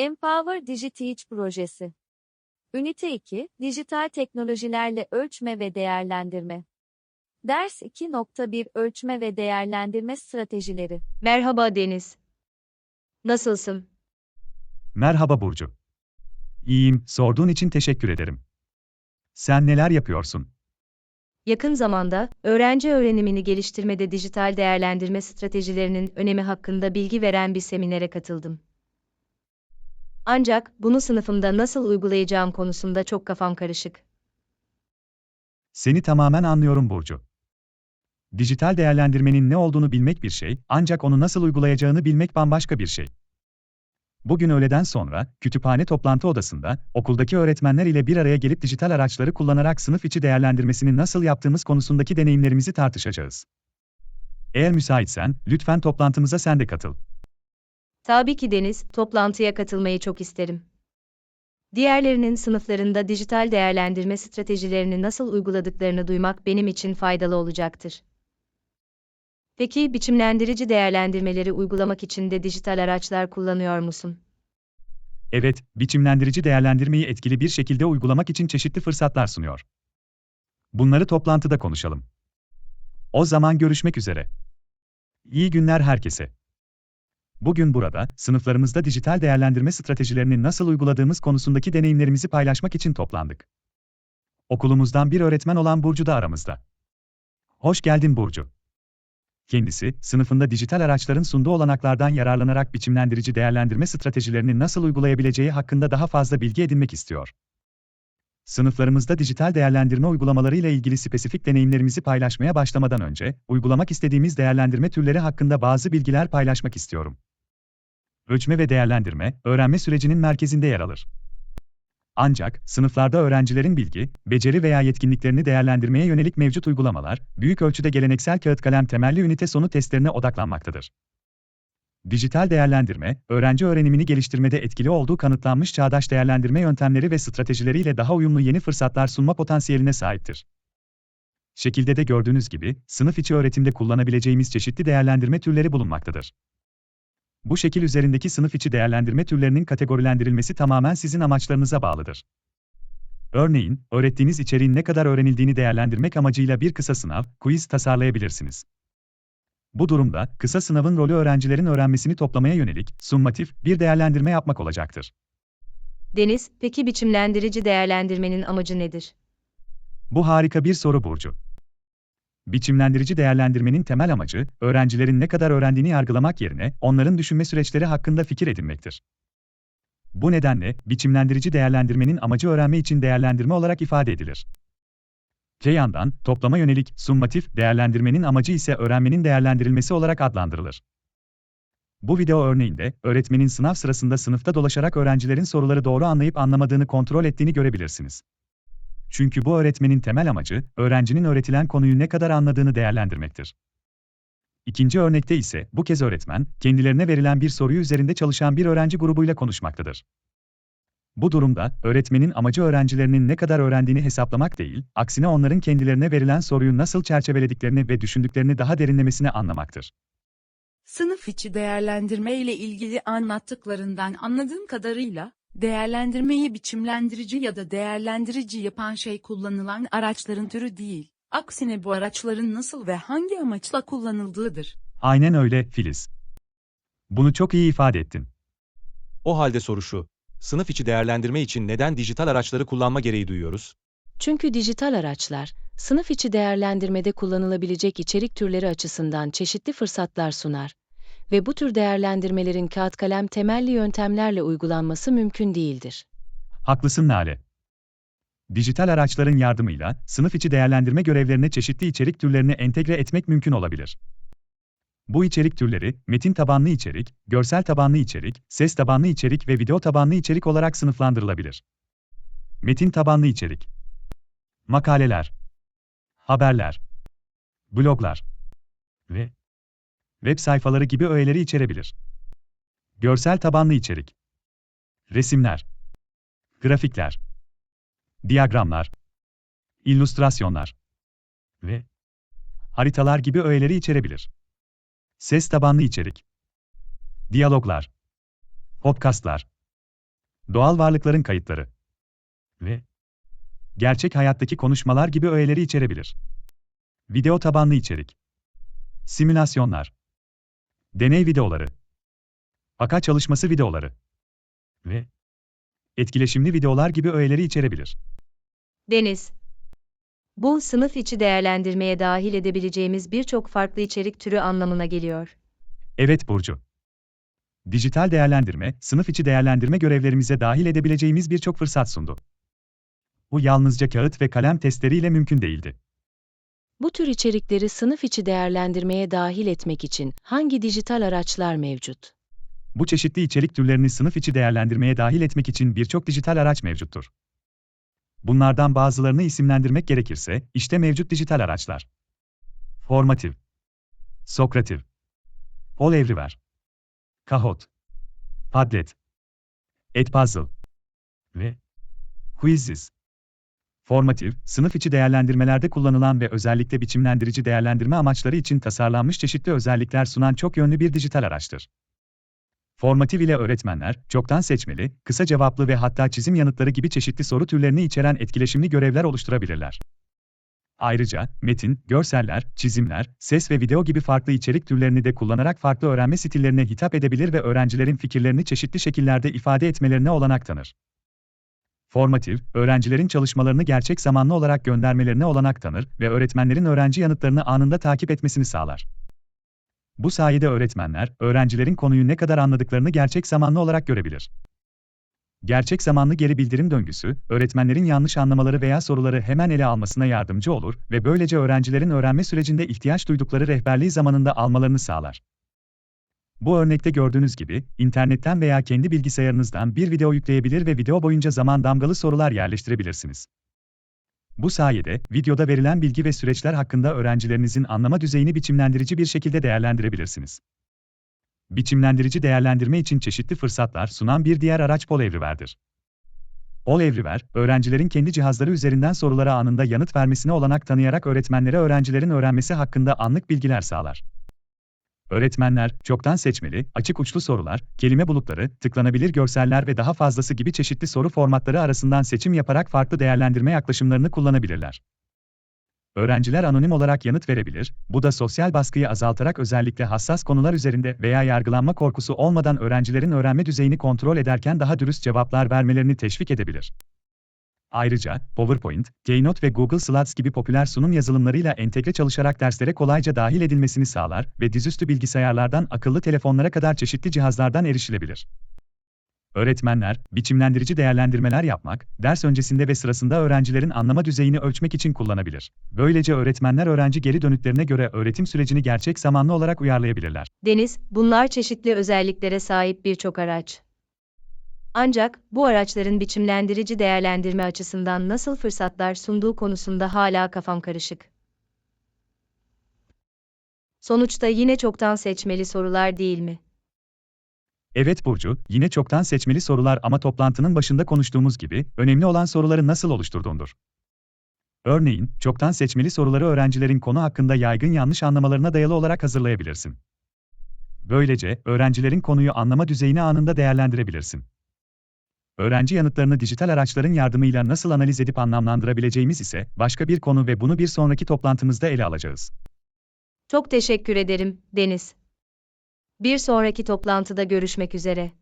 Empower DigiTeach projesi. Ünite 2, Dijital teknolojilerle ölçme ve değerlendirme. Ders 2.1 Ölçme ve değerlendirme stratejileri. Merhaba Deniz. Nasılsın? Merhaba Burcu. İyiyim, sorduğun için teşekkür ederim. Sen neler yapıyorsun? Yakın zamanda öğrenci öğrenimini geliştirmede dijital değerlendirme stratejilerinin önemi hakkında bilgi veren bir seminere katıldım. Ancak bunu sınıfımda nasıl uygulayacağım konusunda çok kafam karışık. Seni tamamen anlıyorum Burcu. Dijital değerlendirmenin ne olduğunu bilmek bir şey, ancak onu nasıl uygulayacağını bilmek bambaşka bir şey. Bugün öğleden sonra, kütüphane toplantı odasında, okuldaki öğretmenler ile bir araya gelip dijital araçları kullanarak sınıf içi değerlendirmesini nasıl yaptığımız konusundaki deneyimlerimizi tartışacağız. Eğer müsaitsen, lütfen toplantımıza sen de katıl. Tabii ki Deniz, toplantıya katılmayı çok isterim. Diğerlerinin sınıflarında dijital değerlendirme stratejilerini nasıl uyguladıklarını duymak benim için faydalı olacaktır. Peki biçimlendirici değerlendirmeleri uygulamak için de dijital araçlar kullanıyor musun? Evet, biçimlendirici değerlendirmeyi etkili bir şekilde uygulamak için çeşitli fırsatlar sunuyor. Bunları toplantıda konuşalım. O zaman görüşmek üzere. İyi günler herkese. Bugün burada, sınıflarımızda dijital değerlendirme stratejilerini nasıl uyguladığımız konusundaki deneyimlerimizi paylaşmak için toplandık. Okulumuzdan bir öğretmen olan Burcu da aramızda. Hoş geldin Burcu. Kendisi, sınıfında dijital araçların sunduğu olanaklardan yararlanarak biçimlendirici değerlendirme stratejilerini nasıl uygulayabileceği hakkında daha fazla bilgi edinmek istiyor. Sınıflarımızda dijital değerlendirme uygulamaları ile ilgili spesifik deneyimlerimizi paylaşmaya başlamadan önce, uygulamak istediğimiz değerlendirme türleri hakkında bazı bilgiler paylaşmak istiyorum. Ölçme ve değerlendirme, öğrenme sürecinin merkezinde yer alır. Ancak, sınıflarda öğrencilerin bilgi, beceri veya yetkinliklerini değerlendirmeye yönelik mevcut uygulamalar, büyük ölçüde geleneksel kağıt kalem temelli ünite sonu testlerine odaklanmaktadır. Dijital değerlendirme, öğrenci öğrenimini geliştirmede etkili olduğu kanıtlanmış çağdaş değerlendirme yöntemleri ve stratejileriyle daha uyumlu yeni fırsatlar sunma potansiyeline sahiptir. Şekilde de gördüğünüz gibi, sınıf içi öğretimde kullanabileceğimiz çeşitli değerlendirme türleri bulunmaktadır. Bu şekil üzerindeki sınıf içi değerlendirme türlerinin kategorilendirilmesi tamamen sizin amaçlarınıza bağlıdır. Örneğin, öğrettiğiniz içeriğin ne kadar öğrenildiğini değerlendirmek amacıyla bir kısa sınav, quiz tasarlayabilirsiniz. Bu durumda, kısa sınavın rolü öğrencilerin öğrenmesini toplamaya yönelik, summatif, bir değerlendirme yapmak olacaktır. Deniz, peki biçimlendirici değerlendirmenin amacı nedir? Bu harika bir soru Burcu. Biçimlendirici değerlendirmenin temel amacı, öğrencilerin ne kadar öğrendiğini yargılamak yerine, onların düşünme süreçleri hakkında fikir edinmektir. Bu nedenle, biçimlendirici değerlendirmenin amacı öğrenme için değerlendirme olarak ifade edilir. Öte yandan, toplama yönelik, summatif değerlendirmenin amacı ise öğrenmenin değerlendirilmesi olarak adlandırılır. Bu video örneğinde, öğretmenin sınav sırasında sınıfta dolaşarak öğrencilerin soruları doğru anlayıp anlamadığını kontrol ettiğini görebilirsiniz. Çünkü bu öğretmenin temel amacı, öğrencinin öğretilen konuyu ne kadar anladığını değerlendirmektir. İkinci örnekte ise, bu kez öğretmen, kendilerine verilen bir soruyu üzerinde çalışan bir öğrenci grubuyla konuşmaktadır. Bu durumda, öğretmenin amacı öğrencilerinin ne kadar öğrendiğini hesaplamak değil, aksine onların kendilerine verilen soruyu nasıl çerçevelediklerini ve düşündüklerini daha derinlemesine anlamaktır. Sınıf içi değerlendirme ile ilgili anlattıklarından anladığım kadarıyla, değerlendirmeyi biçimlendirici ya da değerlendirici yapan şey kullanılan araçların türü değil. Aksine bu araçların nasıl ve hangi amaçla kullanıldığıdır. Aynen öyle, Filiz. Bunu çok iyi ifade ettin. O halde soru şu. Sınıf içi değerlendirme için neden dijital araçları kullanma gereği duyuyoruz? Çünkü dijital araçlar, sınıf içi değerlendirmede kullanılabilecek içerik türleri açısından çeşitli fırsatlar sunar ve bu tür değerlendirmelerin kağıt kalem temelli yöntemlerle uygulanması mümkün değildir. Haklısın Nale. Dijital araçların yardımıyla, sınıf içi değerlendirme görevlerine çeşitli içerik türlerini entegre etmek mümkün olabilir. Bu içerik türleri, metin tabanlı içerik, görsel tabanlı içerik, ses tabanlı içerik ve video tabanlı içerik olarak sınıflandırılabilir. Metin tabanlı içerik Makaleler Haberler Bloglar ve web sayfaları gibi öğeleri içerebilir. Görsel tabanlı içerik Resimler Grafikler Diyagramlar illüstrasyonlar ve haritalar gibi öğeleri içerebilir. Ses tabanlı içerik. Diyaloglar. Podcastlar. doğal varlıkların kayıtları ve gerçek hayattaki konuşmalar gibi öğeleri içerebilir. Video tabanlı içerik, simülasyonlar, deney videoları, vaka çalışması videoları ve etkileşimli videolar gibi öğeleri içerebilir. Deniz. Bu sınıf içi değerlendirmeye dahil edebileceğimiz birçok farklı içerik türü anlamına geliyor. Evet Burcu. Dijital değerlendirme, sınıf içi değerlendirme görevlerimize dahil edebileceğimiz birçok fırsat sundu. Bu yalnızca kağıt ve kalem testleriyle mümkün değildi. Bu tür içerikleri sınıf içi değerlendirmeye dahil etmek için hangi dijital araçlar mevcut? Bu çeşitli içerik türlerini sınıf içi değerlendirmeye dahil etmek için birçok dijital araç mevcuttur. Bunlardan bazılarını isimlendirmek gerekirse, işte mevcut dijital araçlar. Formative, Sokrative, All Everywhere, Kahoot, Padlet, Edpuzzle ve Quizzes. Formative, sınıf içi değerlendirmelerde kullanılan ve özellikle biçimlendirici değerlendirme amaçları için tasarlanmış çeşitli özellikler sunan çok yönlü bir dijital araçtır. Formatif ile öğretmenler, çoktan seçmeli, kısa cevaplı ve hatta çizim yanıtları gibi çeşitli soru türlerini içeren etkileşimli görevler oluşturabilirler. Ayrıca, metin, görseller, çizimler, ses ve video gibi farklı içerik türlerini de kullanarak farklı öğrenme stillerine hitap edebilir ve öğrencilerin fikirlerini çeşitli şekillerde ifade etmelerine olanak tanır. Formatif, öğrencilerin çalışmalarını gerçek zamanlı olarak göndermelerine olanak tanır ve öğretmenlerin öğrenci yanıtlarını anında takip etmesini sağlar. Bu sayede öğretmenler, öğrencilerin konuyu ne kadar anladıklarını gerçek zamanlı olarak görebilir. Gerçek zamanlı geri bildirim döngüsü, öğretmenlerin yanlış anlamaları veya soruları hemen ele almasına yardımcı olur ve böylece öğrencilerin öğrenme sürecinde ihtiyaç duydukları rehberliği zamanında almalarını sağlar. Bu örnekte gördüğünüz gibi, internetten veya kendi bilgisayarınızdan bir video yükleyebilir ve video boyunca zaman damgalı sorular yerleştirebilirsiniz. Bu sayede, videoda verilen bilgi ve süreçler hakkında öğrencilerinizin anlama düzeyini biçimlendirici bir şekilde değerlendirebilirsiniz. Biçimlendirici değerlendirme için çeşitli fırsatlar sunan bir diğer araç. All Everywhere, öğrencilerin kendi cihazları üzerinden sorulara anında yanıt vermesine olanak tanıyarak öğretmenlere öğrencilerin öğrenmesi hakkında anlık bilgiler sağlar. Öğretmenler, çoktan seçmeli, açık uçlu sorular, kelime bulutları, tıklanabilir görseller ve daha fazlası gibi çeşitli soru formatları arasından seçim yaparak farklı değerlendirme yaklaşımlarını kullanabilirler. Öğrenciler anonim olarak yanıt verebilir, bu da sosyal baskıyı azaltarak özellikle hassas konular üzerinde veya yargılanma korkusu olmadan öğrencilerin öğrenme düzeyini kontrol ederken daha dürüst cevaplar vermelerini teşvik edebilir. Ayrıca, PowerPoint, Keynote ve Google Slides gibi popüler sunum yazılımlarıyla entegre çalışarak derslere kolayca dahil edilmesini sağlar ve dizüstü bilgisayarlardan akıllı telefonlara kadar çeşitli cihazlardan erişilebilir. Öğretmenler, biçimlendirici değerlendirmeler yapmak, ders öncesinde ve sırasında öğrencilerin anlama düzeyini ölçmek için kullanabilir. Böylece öğretmenler öğrenci geri dönütlerine göre öğretim sürecini gerçek zamanlı olarak uyarlayabilirler. Deniz, bunlar çeşitli özelliklere sahip birçok araç. Ancak bu araçların biçimlendirici değerlendirme açısından nasıl fırsatlar sunduğu konusunda hala kafam karışık. Sonuçta yine çoktan seçmeli sorular değil mi? Evet Burcu, yine çoktan seçmeli sorular ama toplantının başında konuştuğumuz gibi, önemli olan soruları nasıl oluşturduğundur. Örneğin, çoktan seçmeli soruları öğrencilerin konu hakkında yaygın yanlış anlamalarına dayalı olarak hazırlayabilirsin. Böylece, öğrencilerin konuyu anlama düzeyini anında değerlendirebilirsin. Öğrenci yanıtlarını dijital araçların yardımıyla nasıl analiz edip anlamlandırabileceğimiz ise başka bir konu ve bunu bir sonraki toplantımızda ele alacağız. Çok teşekkür ederim, Deniz. Bir sonraki toplantıda görüşmek üzere.